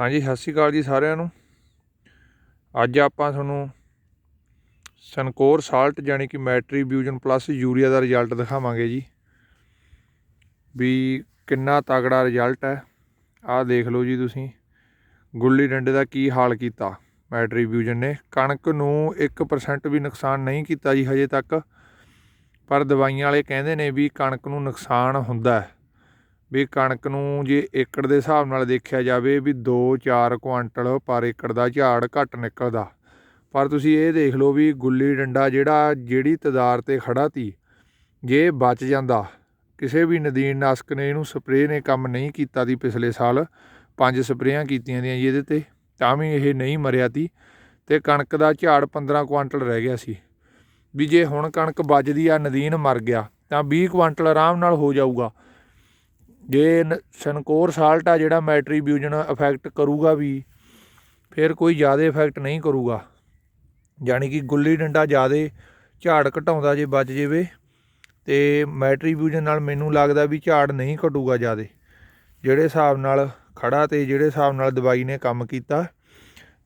ਹਾਂਜੀ, ਸਤਿ ਸ਼੍ਰੀ ਅਕਾਲ ਜੀ ਸਾਰਿਆਂ ਨੂੰ। ਅੱਜ ਆਪਾਂ ਤੁਹਾਨੂੰ ਸਨਕੋਰ ਸਾਲਟ ਯਾਨੀ ਕਿ ਮੈਟਰੀਬਿਊਜਨ ਪਲੱਸ ਯੂਰੀਆ ਦਾ ਰਿਜ਼ਲਟ ਦਿਖਾਵਾਂਗੇ ਜੀ। ਵੀ ਕਿੰਨਾ ਤਗੜਾ ਰਿਜ਼ਲਟ ਹੈ। ਆਹ ਦੇਖ ਲਓ ਜੀ ਤੁਸੀਂ, ਗੁੱਲੀ ਡੰਡੇ ਦਾ ਕੀ ਹਾਲ ਕੀਤਾ ਮੈਟਰੀਬਿਊਜਨ ਨੇ। ਕਣਕ ਨੂੰ 1% ਵੀ ਨੁਕਸਾਨ ਨਹੀਂ ਕੀਤਾ ਜੀ ਹਜੇ ਤੱਕ, ਪਰ ਦਵਾਈਆਂ ਵਾਲੇ ਕਹਿੰਦੇ ਨੇ ਵੀ ਕਣਕ ਨੂੰ ਨੁਕਸਾਨ ਹੁੰਦਾ ਹੈ। ਵੀ ਕਣਕ ਨੂੰ ਜੇ ਏਕੜ ਦੇ ਹਿਸਾਬ ਨਾਲ ਦੇਖਿਆ ਜਾਵੇ ਵੀ 2-4 ਕੁਆਂਟਲ ਪਰ ਏਕੜ ਦਾ ਝਾੜ ਘੱਟ ਨਿਕਲਦਾ। ਪਰ ਤੁਸੀਂ ਇਹ ਦੇਖ ਲਓ ਵੀ ਗੁੱਲੀ ਡੰਡਾ ਜਿਹੜਾ ਜਿਹੜੀ ਤਦਾਰ ਤੇ ਖੜਾ ਤੀ, ਜੇ ਬਚ ਜਾਂਦਾ, ਕਿਸੇ ਵੀ ਨਦੀਨ ਨਾਸ਼ਕ ਨੇ ਇਹਨੂੰ ਸਪਰੇਅ ਨੇ ਕੰਮ ਨਹੀਂ ਕੀਤਾ ਤੀ ਪਿਛਲੇ ਸਾਲ, ਪੰਜ ਸਪਰੇਆਂ ਕੀਤੀਆਂ ਦੀਆਂ ਜੀ ਇਹਦੇ ਤੇ, ਤਾਂ ਵੀ ਇਹ ਨਹੀਂ ਮਰਿਆ ਤੀ ਤੇ ਕਣਕ ਦਾ ਝਾੜ 15 ਕੁਆਂਟਲ ਰਹਿ ਗਿਆ ਸੀ। ਵੀ ਜੇ ਹੁਣ ਕਣਕ ਬਚਦੀ ਆ, ਨਦੀਨ ਮਰ ਗਿਆ, ਤਾਂ 20 ਕੁਆਂਟਲ ਆਰਾਮ ਨਾਲ ਹੋ ਜਾਊਗਾ। ਜੇ ਨ- ਸਨਕੋਰ ਸਾਲਟ ਆ ਜਿਹੜਾ ਮੈਟਰੀਬਿਊਜਨ ਇਫੈਕਟ ਕਰੂਗਾ ਵੀ, ਫਿਰ ਕੋਈ ਜ਼ਿਆਦਾ ਇਫੈਕਟ ਨਹੀਂ ਕਰੂਗਾ। ਯਾਨੀ ਕਿ ਗੁੱਲੀ ਡੰਡਾ ਜ਼ਿਆਦਾ ਝਾੜ ਘਟਾਉਂਦਾ ਜੇ ਬਚ ਜਾਵੇ, ਤੇ ਮੈਟਰੀਬਿਊਜਨ ਨਾਲ ਮੈਨੂੰ ਲੱਗਦਾ ਵੀ ਝਾੜ ਨਹੀਂ ਘਟੂਗਾ ਜ਼ਿਆਦਾ। ਜਿਹੜੇ ਹਿਸਾਬ ਨਾਲ ਖੜਾ ਤੇ ਜਿਹੜੇ ਹਿਸਾਬ ਨਾਲ ਦਵਾਈ ਨੇ ਕੰਮ ਕੀਤਾ,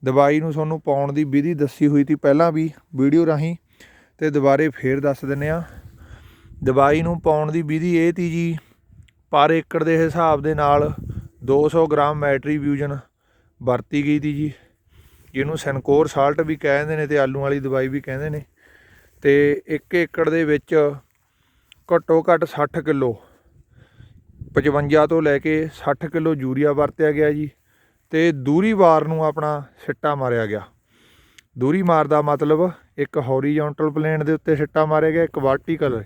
ਦਵਾਈ ਨੂੰ ਤੁਹਾਨੂੰ ਪਾਉਣ ਦੀ ਵਿਧੀ ਦੱਸੀ ਹੋਈ ਸੀ ਪਹਿਲਾਂ ਵੀ ਵੀਡੀਓ ਰਾਹੀਂ, ਤੇ ਦੁਬਾਰੇ ਫੇਰ ਦੱਸ ਦਿੰਨੇ ਆ ਦਵਾਈ ਨੂੰ ਪਾਉਣ ਦੀ ਵਿਧੀ ਇਹ ਤੀ ਜੀ ਪਰ ਏਕੜ ਦੇ ਹਿਸਾਬ ਦੇ ਨਾਲ 200 ਗ੍ਰਾਮ ਮੈਟਰੀਬਿਊਜਨ ਵਰਤੀ ਗਈ ਤੀ ਜੀ, ਜਿਹਨੂੰ ਸਨਕੋਰ ਸਾਲਟ ਵੀ ਕਹਿੰਦੇ ਨੇ ਤੇ ਆਲੂ ਵਾਲੀ ਦਵਾਈ ਵੀ ਕਹਿੰਦੇ ਨੇ। ਤੇ 1 ਏਕੜ ਦੇ ਵਿੱਚ ਘੱਟੋ ਘੱਟ 60 ਕਿਲੋ 55 ਤੋਂ ਲੈ ਕੇ 60 ਕਿਲੋ ਯੂਰੀਆ ਵਰਤਿਆ ਗਿਆ ਜੀ ਤੇ ਦੂਰੀ ਵਾਰ ਨੂੰ ਆਪਣਾ ਸਿੱਟਾ ਮਾਰਿਆ ਗਿਆ। ਦੂਰੀ ਮਾਰ ਦਾ ਮਤਲਬ ਇੱਕ ਹੌਰੀਜ਼ੌਂਟਲ ਪਲੇਨ ਦੇ ਉੱਤੇ ਸਿੱਟਾ ਮਾਰਿਆ ਗਿਆ, ਇੱਕ ਵਰਟੀਕਲ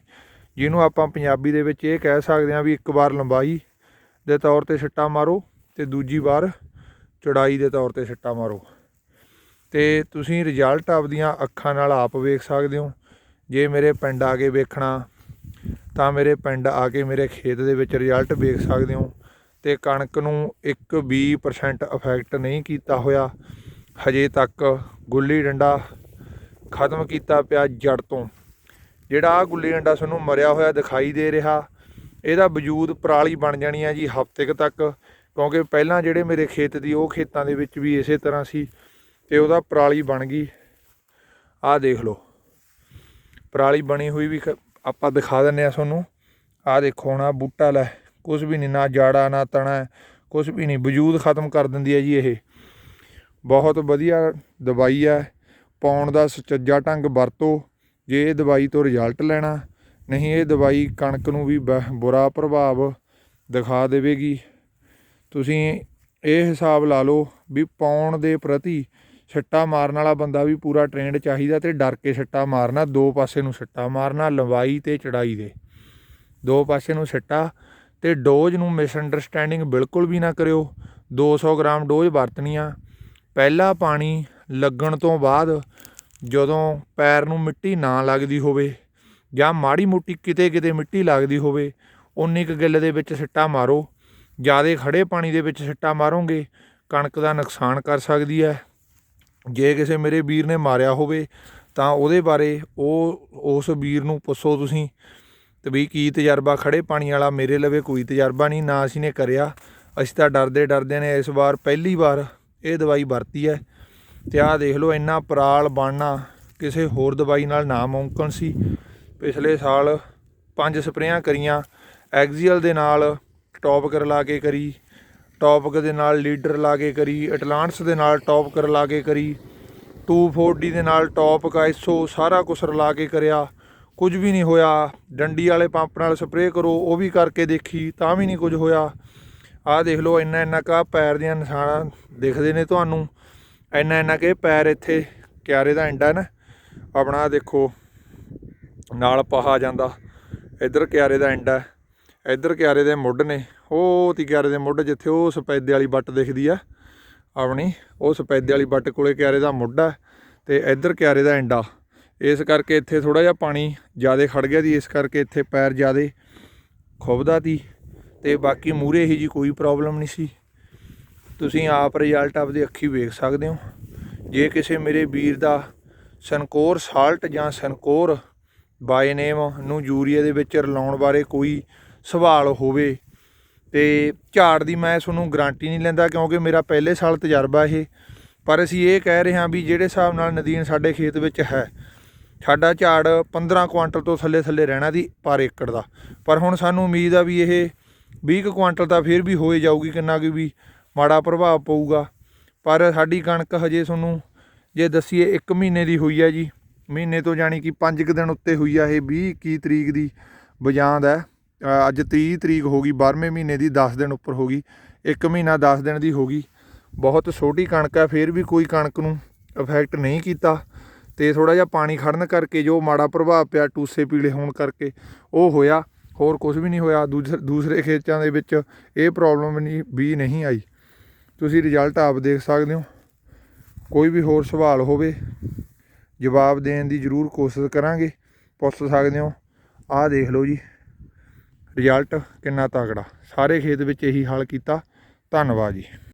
ਜਿਹਨੂੰ ਆਪਾਂ ਪੰਜਾਬੀ ਦੇ ਵਿੱਚ ਇਹ ਕਹਿ ਸਕਦੇ ਹਾਂ ਵੀ ਇੱਕ ਵਾਰ ਲੰਬਾਈ ਦੇ ਤੌਰ ਤੇ ਸਿੱਟਾ ਮਾਰੋ ਤੇ ਦੂਜੀ ਵਾਰ ਚੌੜਾਈ ਦੇ ਤੌਰ ਤੇ ਸਿੱਟਾ ਮਾਰੋ। ਤੇ ਤੁਸੀਂ ਰਿਜ਼ਲਟ ਆਪਦੀਆਂ ਅੱਖਾਂ ਨਾਲ ਆਪ ਵੇਖ ਸਕਦੇ ਹੋ। ਜੇ ਮੇਰੇ ਪਿੰਡ ਆ ਕੇ ਵੇਖਣਾ, ਤਾਂ ਮੇਰੇ ਪਿੰਡ ਆ ਕੇ ਮੇਰੇ ਖੇਤ ਦੇ ਵਿੱਚ ਰਿਜ਼ਲਟ ਵੇਖ ਸਕਦੇ ਹੋ। ਤੇ ਕਣਕ ਨੂੰ ਇੱਕ 20% ਇਫੈਕਟ ਨਹੀਂ ਕੀਤਾ ਹੋਇਆ। ਹਜੇ ਤੱਕ ਗੁੱਲੀ ਡੰਡਾ ਖਤਮ ਕੀਤਾ ਪਿਆ ਜੜ ਤੋਂ। ਜਿਹੜਾ ਆ ਗੁੱਲੀ ਡੰਡਾ ਤੁਹਾਨੂੰ ਮਰਿਆ ਹੋਇਆ ਦਿਖਾਈ ਦੇ ਰਿਹਾ, ਇਹਦਾ ਵਜੂਦ ਪਰਾਲੀ ਬਣ ਜਾਣੀ ਆ ਜੀ ਹਫ਼ਤੇ ਕੁ ਤੱਕ, ਕਿਉਂਕਿ ਪਹਿਲਾਂ ਜਿਹੜੇ ਮੇਰੇ ਖੇਤ ਦੀ ਉਹ ਖੇਤਾਂ ਦੇ ਵਿੱਚ ਵੀ ਇਸੇ ਤਰ੍ਹਾਂ ਸੀ ਤੇ ਉਹਦਾ ਪਰਾਲੀ ਬਣ ਗਈ। ਆਹ ਦੇਖ ਲਓ, ਪਰਾਲੀ ਬਣੀ ਹੋਈ ਵੀ ਖ- ਆਪਾਂ ਦਿਖਾ ਦਿੰਨੇ ਆ ਤੁਹਾਨੂੰ। ਆਹ ਦੇਖੋ ਹੁਣ ਆਹ ਬੂਟਾ ਲੈ ਕੁਝ ਵੀ ਨਹੀਂ, ਨਾ ਜਾੜਾ, ਨਾ ਤਣਾ ਕੁਝ ਵੀ ਨਹੀਂ, ਵਜੂਦ ਖਤਮ ਕਰ ਦਿੰਦੀ ਹੈ ਜੀ ਇਹ। ਬਹੁਤ ਵਧੀਆ ਦਵਾਈ ਹੈ ਪਾਉਣ ਦਾ ਸੁਚੱਜਾ ਢੰਗ ਵਰਤੋ ਜੇ ਇਹ ਦਵਾਈ ਤੋਂ ਰਿਜ਼ਲਟ ਲੈਣਾ, ਨਹੀਂ ਇਹ ਦਵਾਈ ਕਣਕ ਨੂੰ ਵੀ ਬੁਰਾ ਪ੍ਰਭਾਵ ਦਿਖਾ ਦੇਵੇਗੀ। ਤੁਸੀਂ ਇਹ ਹਿਸਾਬ ਲਾ ਲਓ ਵੀ ਪਾਉਣ ਦੇ ਪ੍ਰਤੀ ਛੱਟਾ ਮਾਰਨ ਵਾਲਾ ਬੰਦਾ ਵੀ ਪੂਰਾ ਟ੍ਰੇਨਡ ਚਾਹੀਦਾ ਤੇ ਡਰ ਕੇ ਛੱਟਾ ਮਾਰਨਾ, ਦੋ ਪਾਸੇ ਨੂੰ ਛੱਟਾ ਮਾਰਨਾ, ਲੰਬਾਈ ਤੇ ਚੜਾਈ ਦੇ। ਦੋ ਪਾਸੇ ਨੂੰ ਛੱਟਾ ਤੇ ਡੋਜ਼ ਨੂੰ ਮਿਸਅੰਡਰਸਟੈਂਡਿੰਗ ਬਿਲਕੁਲ ਵੀ ਨਾ ਕਰਿਓ। 200 ਗ੍ਰਾਮ ਡੋਜ਼ ਵਰਤਣੀ ਆ। ਪਹਿਲਾ ਪਾਣੀ ਲੱਗਣ ਤੋਂ ਬਾਅਦ ਜਦੋਂ ਪੈਰ ਨੂੰ ਮਿੱਟੀ ਨਾ ਲੱਗਦੀ ਹੋਵੇ ਜਾਂ ਮਾੜੀ ਮੋਟੀ ਕਿਤੇ ਕਿਤੇ ਮਿੱਟੀ ਲੱਗਦੀ ਹੋਵੇ ਉਨੀ ਕੁ ਗਿੱਲ ਦੇ ਵਿੱਚ ਸਿੱਟਾ ਮਾਰੋ। ਜਿਆਦੇ ਖੜੇ ਪਾਣੀ ਦੇ ਵਿੱਚ ਸਿੱਟਾ ਮਾਰੋਗੇ, ਕਣਕ ਦਾ ਨੁਕਸਾਨ ਕਰ ਸਕਦੀ ਹੈ। ਜੇ ਕਿਸੇ ਮੇਰੇ ਵੀਰ ਨੇ ਮਾਰਿਆ ਹੋਵੇ, ਤਾਂ ਉਹਦੇ ਬਾਰੇ ਉਹ, ਉਸ ਵੀਰ ਨੂੰ ਪੁੱਛੋ ਤੁਸੀਂ ਤੇ ਵੀ ਕੀ ਤਜਰਬਾ ਖੜੇ ਪਾਣੀ ਵਾਲਾ ਮੇਰੇ ਲਵੇ ਕੋਈ ਤਜਰਬਾ ਨਹੀਂ, ਨਾ ਅਸੀਂ ਨੇ ਕਰਿਆ। ਅਸੀਂ ਤਾਂ ਡਰਦੇ ਡਰਦੇ ਨੇ, ਇਸ ਵਾਰ ਪਹਿਲੀ ਵਾਰ ਇਹ ਦਵਾਈ ਵਰਤੀ ਹੈ। ਤੇ ਆਹ ਦੇਖ ਲਓ, ਇੰਨਾ ਪਰਾਲ ਬਣਨਾ, ਕਿਸੇ ਹੋਰ ਦਵਾਈ ਨਾਲ ਨਾ ਮੁਮਕਨ ਸੀ। ਪਿਛਲੇ ਸਾਲ ਪੰਜ ਸਪਰੇਆਂ ਕਰੀਆਂ ਐਗਜੀਅਲ ਦੇ ਨਾਲ ਟੌਪਕਰ ਲਾ ਕੇ ਕਰੀ, ਟੌਪਕ ਦੇ ਨਾਲ ਲੀਡਰ ਲਾ ਕੇ ਕਰੀ, ਐਟਲਾਂਟਸ ਦੇ ਨਾਲ ਟੌਪਕਰ ਲਾ ਕੇ ਕਰੀ 240 ਦੇ ਨਾਲ ਟੌਪਕ, ਆਈਸੋ ਸਾਰਾ ਕੁਛ ਰਲਾ ਕੇ ਕਰਿਆ। ਕੁਝ ਵੀ ਨਹੀਂ ਹੋਇਆ, ਡੰਡੀ ਵਾਲੇ ਪੰਪ ਨਾਲ ਸਪਰੇਅ ਕਰੋ, ਉਹ ਵੀ ਕਰਕੇ ਦੇਖੀ, ਤਾਂ ਵੀ ਨਹੀਂ ਕੁਝ ਹੋਇਆ। ਆਹ ਦੇਖ ਲਓ ਇੰਨਾ ਇੰਨਾ ਕਾ ਪੈਰ ਦੀਆਂ ਨਿਸ਼ਾਨਾਂ ਦਿਖਦੇ ਨੇ ਤੁਹਾਨੂੰ। ਇੰਨਾ ਇੰਨਾ ਕਿ ਪੈਰ ਇੱਥੇ ਕਿਆਰੇ ਦਾ ਐਂਡਾ ਨਾ, ਆਪਣਾ ਦੇਖੋ, ਨਾਲ ਪਹਾ ਜਾਂਦਾ। ਇੱਧਰ ਕਿਆਰੇ ਦਾ ਐਂਡਾ ਹੈ। ਇੱਧਰ ਕਿਆਰੇ ਦੇ ਮੁੱਢ ਨੇ। ਉਹ ਤੀ ਕਿਆਰੇ ਦੇ ਮੁੱਢ, ਜਿੱਥੇ ਉਹ ਸਪੈਦੇ ਵਾਲੀ ਬੱਟ ਦਿਖਦੀ ਆ, ਆਪਣੀ। ਉਹ ਸਪੈਦੇ ਵਾਲੀ ਬੱਟ ਕੋਲੇ ਕਿਆਰੇ ਦਾ ਮੁੱਢ ਆ ਤੇ ਇੱਧਰ ਕਿਆਰੇ ਦਾ ਐਂਡਾ ਇਸ ਕਰਕੇ ਇੱਥੇ ਥੋੜਾ ਜਿਹਾ ਪਾਣੀ ਜ਼ਿਆਦਾ ਖੜ ਗਿਆ ਦੀ ਇਸ ਕਰਕੇ ਇੱਥੇ ਪੈਰ ਜ਼ਿਆਦਾ ਖੁੱਬਦਾ ਤੀ ਤੇ ਬਾਕੀ ਮੂਰੇ ਹੀ ਜੀ ਕੋਈ ਪ੍ਰੋਬਲਮ ਨਹੀਂ ਸੀ। ਤੁਸੀਂ ਆਪ ਰਿਜ਼ਲਟ ਆਪਦੀ ਅੱਖੀ ਵੇਖ ਸਕਦੇ ਹੋ। ਜੇ ਕਿਸੇ ਮੇਰੇ ਵੀਰ ਦਾ ਸਨਕੋਰ ਸਾਲਟ ਜਾਂ ਸਨਕੋਰ ਬਾਈ ਨੇਮ ਨੂੰ ਯੂਰੀਆ ਦੇ ਵਿੱਚ ਰਲਾਉਣ ਬਾਰੇ ਕੋਈ ਸਵਾਲ ਹੋਵੇ ਤੇ ਝਾੜ ਦੀ ਮੈਂ ਤੁਹਾਨੂੰ ਗਾਰੰਟੀ ਨਹੀਂ ਲੈਂਦਾ ਕਿਉਂਕਿ ਮੇਰਾ ਪਹਿਲੇ ਸਾਲ ਤਜਰਬਾ ਇਹ। ਪਰ ਅਸੀਂ ਇਹ ਕਹਿ ਰਹੇ ਹਾਂ ਵੀ ਜਿਹੜੇ ਹਿਸਾਬ ਨਾਲ ਨਦੀਨ ਸਾਡੇ ਖੇਤ ਵਿੱਚ ਹੈ, ਸਾਡਾ ਝਾੜ 15 ਕੁਆਂਟਲ ਤੋਂ ਥੱਲੇ ਥੱਲੇ ਰਹਿਣਾ ਦੀ ਪਰ ਏਕੜ ਦਾ। ਪਰ ਹੁਣ ਸਾਨੂੰ ਉਮੀਦ ਆ ਵੀ ਇਹ 20 ਕੁ ਕੁਆਂਟਲ ਤਾਂ ਫਿਰ ਵੀ ਹੋਏ ਜਾਊਗੀ ਕਿੰਨਾ ਕਿ ਵੀ ਮਾੜਾ ਪ੍ਰਭਾਵ ਪਊਗਾ। ਪਰ ਸਾਡੀ ਕਣਕ ਹਜੇ ਤੁਹਾਨੂੰ ਜੇ ਦਸੀਏ 1 ਮਹੀਨੇ ਦੀ ਹੋਈ ਹੈ ਜੀ। ਮਹੀਨੇ ਤੋਂ ਜਾਣੀ ਕਿ 5 ਕੁ ਦਿਨ ਉੱਤੇ ਹੋਈ ਆ ਇਹ 20 21 ਤਰੀਕ ਦੀ ਬਜਾਂਦ ਹੈ। ਅੱਜ 30 ਤਰੀਕ ਹੋ ਗਈ 12ਵੇਂ ਮਹੀਨੇ ਦੀ 10 ਦਿਨ ਉੱਪਰ ਹੋ ਗਈ। 1 ਮਹੀਨਾ 10 ਦਿਨ ਦੀ ਹੋ ਗਈ। ਬਹੁਤ ਛੋਟੀ ਕਣਕ ਹੈ ਫਿਰ ਵੀ ਕੋਈ ਕਣਕ ਨੂੰ ਇਫੈਕਟ ਨਹੀਂ ਕੀਤਾ। ਤੇ ਥੋੜਾ ਜਿਹਾ ਪਾਣੀ ਖੜਨ ਕਰਕੇ ਜੋ ਮਾੜਾ ਪ੍ਰਭਾਵ ਪਿਆ, ਟੂਸੇ ਪੀਲੇ ਹੋਣ ਕਰਕੇ ਉਹ ਹੋਇਆ। ਹੋਰ ਕੁਝ ਵੀ ਨਹੀਂ ਹੋਇਆ। ਦੂਜੇ, ਦੂਸਰੇ ਖੇਤਾਂ ਦੇ ਵਿੱਚ ਇਹ ਪ੍ਰੋਬਲਮ ਨਹੀਂ, ਵੀ ਨਹੀਂ ਆਈ। ਤੁਸੀਂ ਰਿਜ਼ਲਟ ਆਪ ਦੇਖ ਸਕਦੇ ਹੋ। ਕੋਈ ਵੀ ਹੋਰ ਸਵਾਲ ਹੋਵੇ, ਜਵਾਬ ਦੇਣ ਦੀ ਜ਼ਰੂਰ ਕੋਸ਼ਿਸ਼ ਕਰਾਂਗੇ। ਪੁੱਛ ਸਕਦੇ ਹੋ, ਆਹ ਦੇਖ ਲਓ ਜੀ। ਰਿਜ਼ਲਟ ਕਿੰਨਾ ਤਗੜਾ ਸਾਰੇ ਖੇਤ ਵਿੱਚ ਇਹੀ ਹੱਲ ਕੀਤਾ। ਧੰਨਵਾਦ ਜੀ।